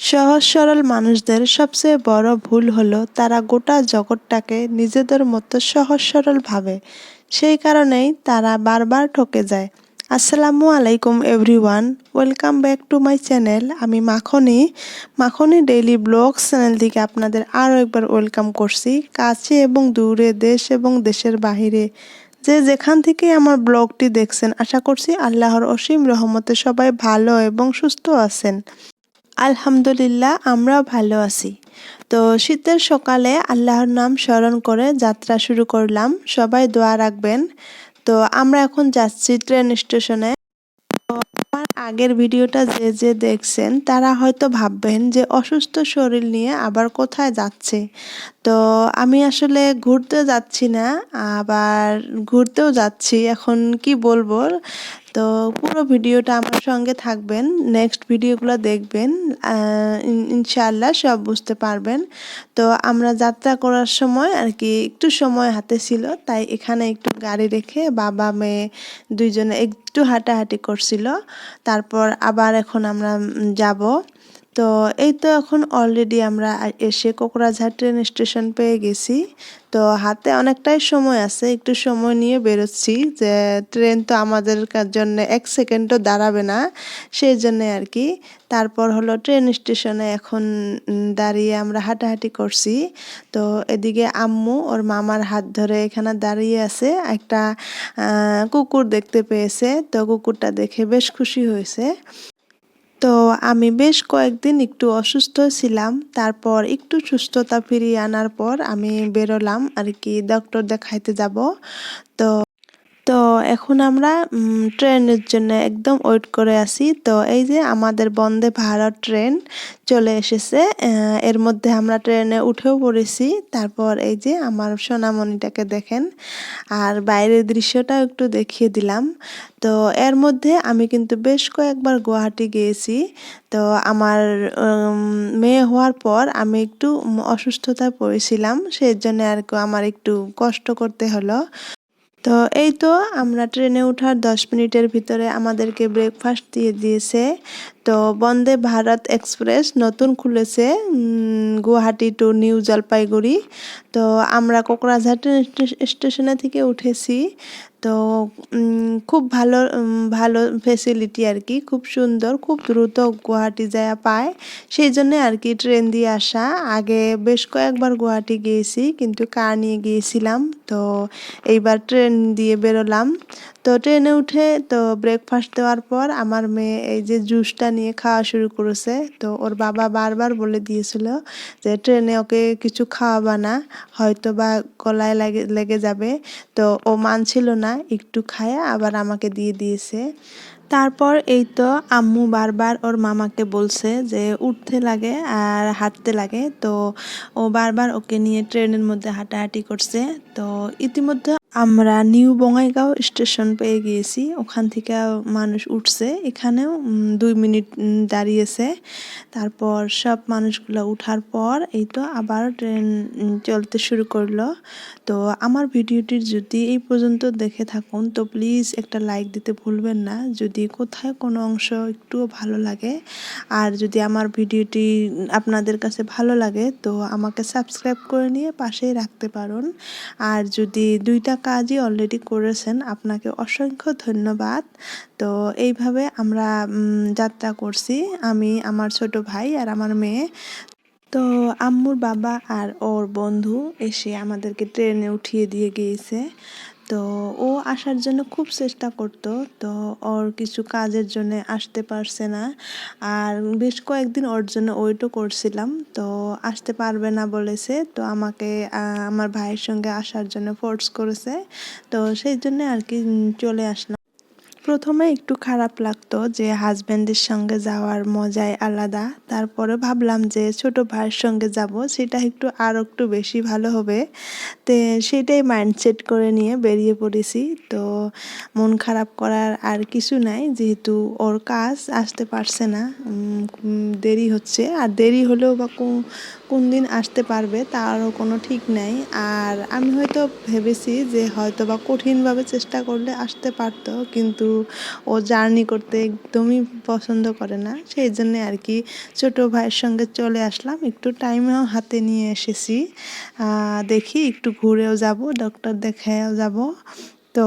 সহজ সরল মানুষদের সবচেয়ে বড় ভুল হলো তারা গোটা জগৎটাকে নিজেদের মতো সহজ সরল ভাবে। সেই কারণেই তারা বারবার ঠকে যায়। আসসালামু আলাইকুম everyone, welcome back to my channel. আমি Makhni. Makhni daily blog channel থেকে আপনাদের আরও একবার ওয়েলকাম করছি। কাছে এবং দূরে, দেশ এবং দেশের বাহিরে। যে যেখান থেকে আমার ব্লগটি দেখছেন, আশা করছি আল্লাহর অসীম রহমতে সবাই ভালো এবং সুস্থ আছেন। আলহামদুলিল্লাহ, আমরাও ভালো আছি। তো শীতের সকালে আল্লাহর নাম স্মরণ করে যাত্রা শুরু করলাম। সবাই দোয়া রাখবেন। তো আমরা এখন যাচ্ছি ট্রেন স্টেশনে আমার আগের ভিডিওটা যে যে দেখছেন, তারা হয়তো ভাববেন যে, অসুস্থ শরীর নিয়ে আবার কোথায় যাচ্ছে? তো আমি আসলে ঘুরতে যাচ্ছি না, আবার ঘুরতেও যাচ্ছি। এখন কি বলব? তো পুরো ভিডিওটা আমার সঙ্গে থাকবেন নেক্সট ভিডিওগুলো দেখবেন ইনশাআল্লাহ সব বুঝতে পারবেন। তো আমরা যাত্রা করার সময় আর কি একটু সময় হাতে ছিল, তাই এখানে একটু গাড়ি রেখে বাবা, মেয়ে দুইজনে একটু হাঁটাহাঁটি করছিল। তারপর আবার এখন আমরা যাব। তো এই তো এখন অলরেডি আমরা এসে কোকরাঝাড় ট্রেন স্টেশন পেয়ে গেছি। তো হাতে অনেকটাই সময় আছে, একটু সময় নিয়ে বেরোচ্ছি যে ট্রেন তো আমাদের জন্য এক সেকেন্ডও দাঁড়াবে না, সেই জন্যে আর কি। তারপর হলো ট্রেন স্টেশনে এখন দাঁড়িয়ে আমরা হাঁটাহাঁটি করছি। তো এদিকে আম্মু ওর মামার হাত ধরে এখানে দাঁড়িয়ে আছে, একটা কুকুর দেখতে পেয়েছে। তো কুকুরটা দেখে বেশ খুশি হয়েছে। তো আমি বেশ কয়েকদিন একটু অসুস্থ ছিলাম, তারপর একটু সুস্থতা ফিরিয়ে আনার পর আমি বেরোলাম আর কি ডক্টর দেখাইতে যাব। তো তো এখন আমরা ট্রেনের জন্য একদম ওয়েট করে আছি। তো এই যে আমাদের বন্দে ভারত ট্রেন চলে এসেছে এর মধ্যে আমরা ট্রেনে উঠেও পড়েছি। তারপর এই যে আমার সোনামণিটাকে দেখেন, আর বাইরের দৃশ্যটাও একটু দেখিয়ে দিলাম। তো এর মধ্যে আমি কিন্তু বেশ কয়েকবার গুয়াহাটি গিয়েছি। তো আমার মেয়ে হওয়ার পর আমি একটু অসুস্থতায় পড়েছিলাম সেই জন্য আর আমার একটু কষ্ট করতে হলো। তো এই তো আমরা ট্রেনে ওঠার দশ মিনিটের ভিতরে আমাদেরকে ব্রেকফাস্ট দিয়ে দিয়েছে। তো বন্দে ভারত এক্সপ্রেস নতুন খুলেছে গুয়াহাটি টু নিউ জলপাইগুড়ি। তো আমরা কোকরাঝাট স্টেশনে থেকে উঠেছি। তো খুব ভালো ভালো ফেসিলিটি আর কি, খুব সুন্দর, খুব দ্রুত গুয়াহাটি যায় পায়। সেই জন্যে আর কি ট্রেন দিয়ে আসা। আগে বেশ কয়েকবার গুয়াহাটি গিয়েছি, কিন্তু কার নিয়ে গিয়েছিলাম? তো এইবার ট্রেন দিয়ে বেরোলাম। তো ট্রেনে উঠে তো ব্রেকফাস্ট দেওয়ার পর আমার মেয়ে এই যে জুসটা নিয়ে খাওয়া শুরু করেছে, তো ওর বাবা বারবার বলে দিয়েছিল যে ট্রেনে ওকে কিছু খাওয়াবা না হয়তো বা গলায় লাগে, লেগে যাবে। তো ও মানছিল না, একটু খায় আবার আমাকে দিয়ে দিয়েছে। তারপর এই তো আম্মু বারবার ওর মামাকে বলছে যে উঠতে লাগে আর হাঁটতে লাগে। তো ও বারবার ওকে নিয়ে ট্রেনের মধ্যে হাঁটাহাঁটি করছে। তো ইতিমধ্যে আমরা নিউ বঙ্গাইগাঁও স্টেশন পেয়ে গিয়েছি। ওখান থেকে মানুষ উঠছে। এখানেও দুই মিনিট দাঁড়িয়েছে। তারপর সব মানুষগুলো উঠার পর এই তো আবার ট্রেন চলতে শুরু করল। তো আমার ভিডিওটির যদি এই পর্যন্ত দেখে থাকুন, তো প্লিজ একটা লাইক দিতে ভুলবেন না। যদি কোথায় কোনো অংশ একটুও ভালো লাগে, আর যদি আমার ভিডিওটি আপনাদের কাছে ভালো লাগে, তো আমাকে সাবস্ক্রাইব করে নিয়ে পাশেই রাখতে পারুন। আর যদি দুইটা কাজই অলরেডি করেছেন। আপনাকে অসংখ্য ধন্যবাদ। তো এইভাবে আমরা যাত্রা করছি। আমি, আমার ছোট ভাই আর আমার মেয়ে। তো আম্মুর বাবা আর ওর বন্ধু এসে আমাদেরকে ট্রেনে উঠিয়ে দিয়ে গিয়েছে। তো ও আসার জন্য খুব চেষ্টা করত, তো ওর কিছু কাজের জন্য আসতে পারছে না। আর বেশ কয়েকদিন ওর জন্য ওয়েটও করছিলাম, তো আসতে পারবে না বলেছে। তো আমাকে আমার ভাইয়ের সঙ্গে আসার জন্য ফোর্স করেছে, তো সেই জন্য আর কি চলে আসলাম। প্রথমে একটু খারাপ লাগতো যে হাজব্যান্ডের সঙ্গে যাওয়ার মজাই আলাদা। তারপরে ভাবলাম যে ছোট ভাইয়ের সঙ্গে যাব, সেটা একটু আর একটু বেশি ভালো হবে। তো সেটাই মাইন্ডসেট করে নিয়ে বেরিয়ে পড়েছি। তো মন খারাপ করার আর কিছু নাই, যেহেতু ওর কাজ আসতে পারছে না। দেরি হচ্ছে। আর দেরি হলেও বা কোন দিন আসতে পারবে তারও কোনো ঠিক নাই। আর আমি হয়তো ভেবেছি যে হয়তো বা কঠিনভাবে চেষ্টা করলে আসতে পারতো, কিন্তু ও জার্নি করতে একদমই পছন্দ করে না। সেই জন্য আর কি ছোটো ভাইয়ের সঙ্গে চলে আসলাম, একটু টাইমেও হাতে নিয়ে এসেছি। দেখি একটু ঘুরেও যাব, ডক্টর দেখাও যাব। তো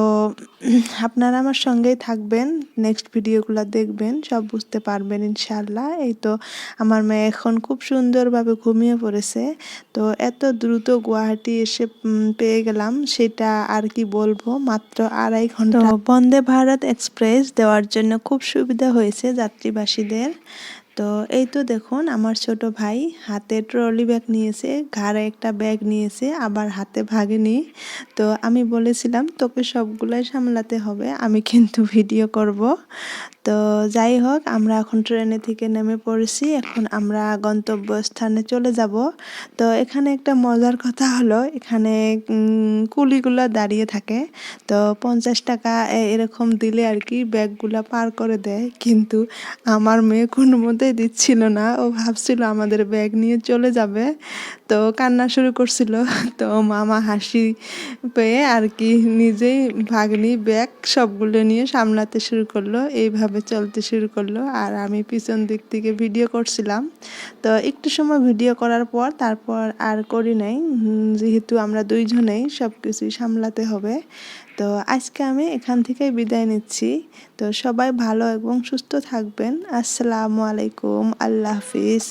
আপনারা আমার সঙ্গেই থাকবেন নেক্সট ভিডিওগুলো দেখবেন, সব বুঝতে পারবেন ইনশাল্লাহ এই তো আমার মেয়ে এখন খুব সুন্দরভাবে ঘুমিয়ে পড়েছে, তো এত দ্রুত গুয়াহাটি এসে পেয়ে গেলাম, সেটা আর কি বলব, মাত্র আড়াই ঘণ্টা। বন্দে ভারত এক্সপ্রেস দেওয়ার জন্য খুব সুবিধা হয়েছে যাত্রীবাসীদের। তো এই তো দেখুন, আমার ছোট ভাই হাতে ট্রলি ব্যাগ নিয়েছে, ঘাড়ে একটা ব্যাগ নিয়েছে, আবার হাতে ভাগেনি। তো আমি বলেছিলাম, তোকে সবগুলাই সামলাতে হবে, আমি কিন্তু ভিডিও করব। তো যাই হোক, আমরা এখন ট্রেনে থেকে নেমে পড়েছি। এখন আমরা গন্তব্যস্থানে চলে যাব। তো এখানে একটা মজার কথা হলো, এখানে কুলিগুলো দাঁড়িয়ে থাকে। তো পঞ্চাশ টাকা এরকম দিলে আর কি ব্যাগগুলা পার করে দেয়। কিন্তু আমার মেয়ে কোনো মতেই দিচ্ছিল না। ও ভাবছিল আমাদের ব্যাগ নিয়ে চলে যাবে। তো কান্না শুরু করছিল। তো মামা হাসি পেয়ে আর কি নিজেই ভাগ্নি ব্যাগ সবগুলো নিয়ে সামলাতে শুরু করল। এইভাবে চলতে শুরু করল। আর আমি পিছন দিক থেকে ভিডিও করছিলাম। তো একটু সময় ভিডিও করার পর তারপর আর করি নাই। যেহেতু আমরা দুইজনেই সব কিছুই সামলাতে হবে। তো আজকে আমি এখান থেকেই বিদায় নিচ্ছি। তো সবাই ভালো এবং সুস্থ থাকবেন। আসসালামু আলাইকুম। আল্লাহ হাফিজ।